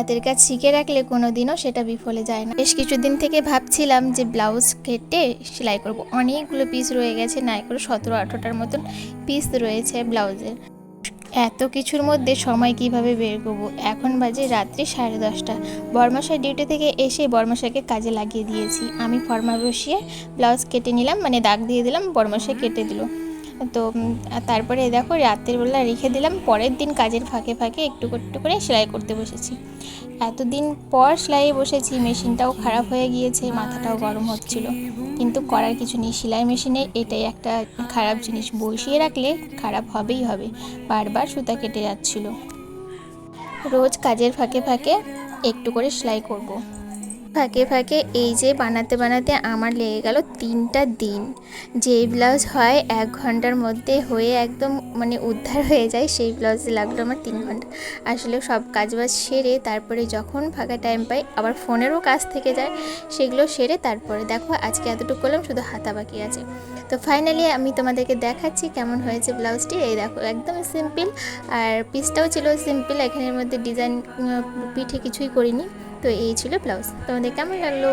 হাতের কাজ শিখে রাখলে কোনো দিনও সেটা বিফলে যায় না। বেশ কিছুদিন থেকে ভাবছিলাম যে ব্লাউজ কেটে সেলাই করব। অনেকগুলো পিস রয়ে গেছে, না করে সতেরো আঠেরোটার মতন পিস রয়েছে ব্লাউজের। এত কিছুর মধ্যে সময় কীভাবে বের করব? এখন বাজে রাত্রি সাড়ে দশটা। বর্মাশাই ডিউটি থেকে এসে বর্মাশাইকে কাজে লাগিয়ে দিয়েছি। আমি ফর্মা বসিয়ে ব্লাউজ কেটে নিলাম মানে দাগ দিয়ে দিলাম বর্মাশাই কেটে দিল। তো তারপরে দেখো রাতের বেলা রেখে দিলাম, পরের দিন কাজের ফাঁকে ফাঁকে একটু একটু করে সেলাই করতে বসেছি। এতদিন পর সেলাই বসেছি, মেশিনটাও খারাপ হয়ে গিয়েছে, মাথাটাও গরম হচ্ছিল। কিন্তু করার কিছু নেই, সেলাই মেশিনে এটাই একটা খারাপ জিনিস, বসিয়ে রাখলে খারাপ হবেই হবে, বারবার সুতা কেটে যাচ্ছিল। রোজ কাজের ফাঁকে ফাঁকে একটু করে সেলাই করব। ফাঁকে ফাঁকে এই যে বানাতে বানাতে আমার লেগে গেল তিনটা দিন। যে ব্লাউজ হয় এক ঘণ্টার মধ্যে হয়ে একদম মানে উদ্ধার হয়ে যায়, সেই ব্লাউজে লাগল আমার তিন ঘণ্টা। আসলে সব কাজবাজ সেরে তারপরে যখন ফাঁকা টাইম পাই, আবার ফোনেরও কাজ থেকে যায়, সেগুলো সেরে তারপরে দেখো আজকে এতটুকু করলাম, শুধু হাতা বাকি আছে। তো ফাইনালি আমি তোমাদেরকে দেখাচ্ছি কেমন হয়েছে ব্লাউজটি। এই দেখো, একদম সিম্পল আর পিসটাও ছিল সিম্পল এখানের মধ্যে ডিজাইন পিঠে কিছুই করিনি। তো এই ছিল ব্লাউজ। তোমাদের কেমন লাগল?